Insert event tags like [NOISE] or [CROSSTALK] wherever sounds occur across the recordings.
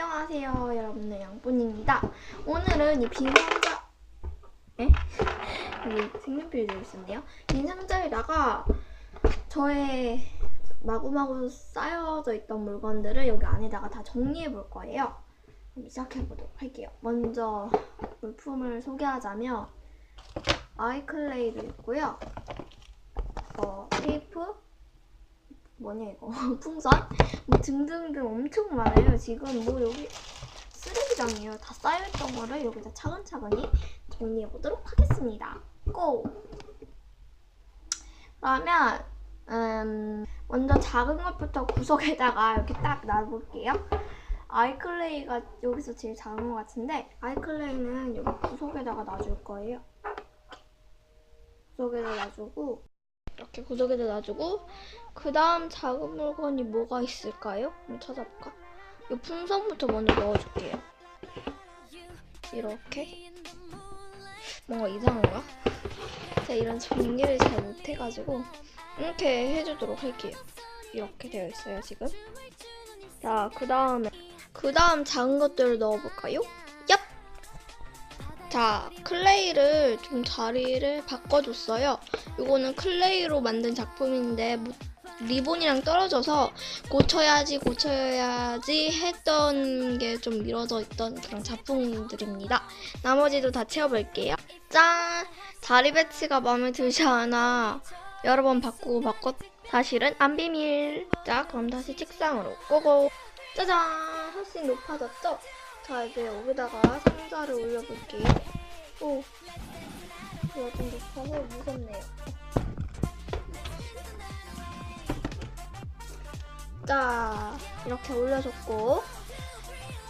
안녕하세요 여러분들. 양분입니다. 오늘은 이 빈 상자 에? 여기 색연필이 들어있었네요. 빈 상자에다가 저의 마구마구 쌓여져 있던 물건들을 여기 안에다가 다 정리해 볼 거예요. 시작해 보도록 할게요. 먼저 물품을 소개하자면 아이클레이도 있고요 어, 테이프 뭐냐 이거. [LAUGHS] 풍선? 뭐 등등등 엄청 많아요. 지금 뭐 여기 쓰레기장이에요. 다 쌓여있던 거를 여기다 차근차근히 정리해 보도록 하겠습니다. 고! 그러면 음, 먼저 작은 것부터 구석에다가 이렇게 딱 놔볼게요. 아이클레이가 여기서 제일 작은 것 같은데 아이클레이는 여기 구석에다가 놔줄 거예요. 구석에다 놔주고 이렇게 구석에다 놔주고 그 다음 작은 물건이 뭐가 있을까요? 한번 찾아볼까? 이 풍선부터 먼저 넣어줄게요. 이렇게 뭔가 이상한가? 제가 이런 정리를 잘 못해가지고 이렇게 해주도록 할게요. 이렇게 되어 있어요 지금. 자, 그 다음에 그 다음 작은 것들을 넣어볼까요? 얍! 자, 클레이를 좀 자리를 바꿔줬어요. 이거는 클레이로 만든 작품인데 뭐 리본이랑 떨어져서 고쳐야지 고쳐야지 했던 게 좀 미뤄져 있던 그런 작품들입니다. 나머지도 다 채워볼게요. 짠! 자리 배치가 마음에 들지 않아 여러 번 바꾸고 바꿨 사실은 안 비밀. 자, 그럼 다시 책상으로 고고. 짜잔! 훨씬 높아졌죠? 자, 이제 여기다가 상자를 올려볼게요. 오, 이거 좀 높아서 무섭네요. 자, 이렇게 올려줬고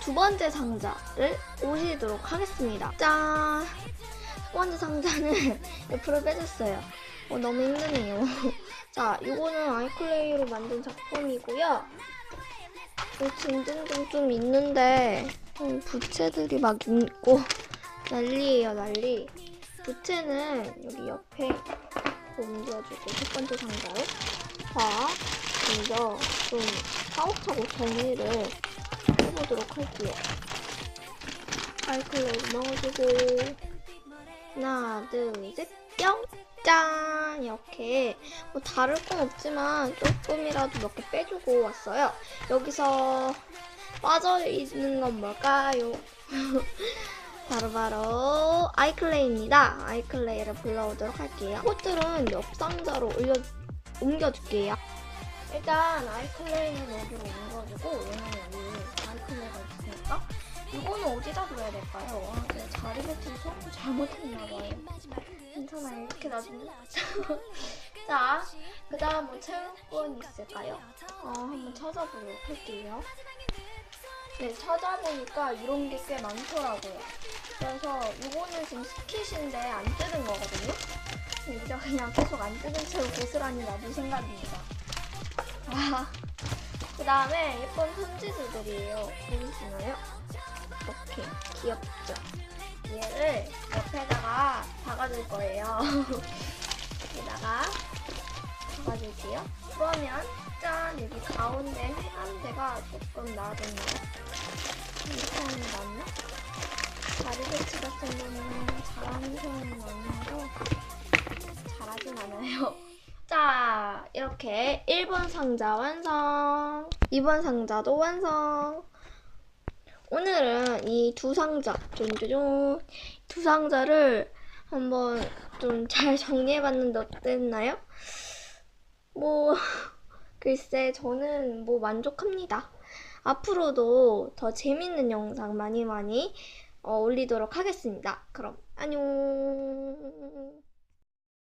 두 번째 상자를 오시도록 하겠습니다. 짠! 첫 번째 상자는 [LAUGHS] 옆으로 빼줬어요. 어, 너무 힘드네요. [LAUGHS] 자, 이거는 아이클레이로 만든 작품이고요. 뭐 등등등 좀 있는데 음, 부채들이 막 있고 난리예요 난리. 부채는 여기 옆에 옮겨주고 첫 번째 상자로 자 먼저 좀 차곡차곡 정리를 해보도록 할게요. 아이클레이 넣어주고 하나 둘셋 뿅! 짠! 이렇게 뭐 다를 건 없지만 조금이라도 몇 개 빼주고 왔어요. 여기서 빠져 있는 건 뭘까요? [LAUGHS] 바로 바로 아이클레이입니다. 아이클레이를 불러오도록 할게요. 꽃들은 옆 상자로 올려, 옮겨줄게요. 일단 아이클레이는 여기로 옮겨주고 얘는 여기 아이클레이가 있으니까 이거는 어디다 둬야 될까요? 아, 제가 자리 배치를 처음 잘못했나봐요. 괜찮아요. 이렇게 놔두면. [LAUGHS] 자, 그 다음 뭐건 있을까요? 어, 한번 찾아보도록 할게요. 네, 찾아보니까 이런 게 꽤 많더라고요. 그래서 이거는 지금 스킷인데 안 뜯은 거거든요. 여기다 그냥 계속 안 뜯은 채로 고스란히 놔둘 생각입니다. 아, 그 다음에 예쁜 편지들이에요. 보이시나요? 이렇게 귀엽죠? 얘를 옆에다가 박아줄 거예요. [LAUGHS] 여기다가 박아줄게요. 그러면 짠 가운데 해안대가 조금 나아졌나요? 게 낫나? 자리 배치 같은 거는 잘하는 편은 아니어서 잘하진 않아요. [LAUGHS] 자, 이렇게 1번 상자 완성. 2번 상자도 완성. 오늘은 이 두 상자, 두 상자를 한번 좀 잘 [LAUGHS] 정리해봤는데 어땠나요? 뭐, 글쎄, 저는 뭐 만족합니다. 앞으로도 더 재밌는 영상 많이 많이 어, 올리도록 하겠습니다. 그럼, 안녕.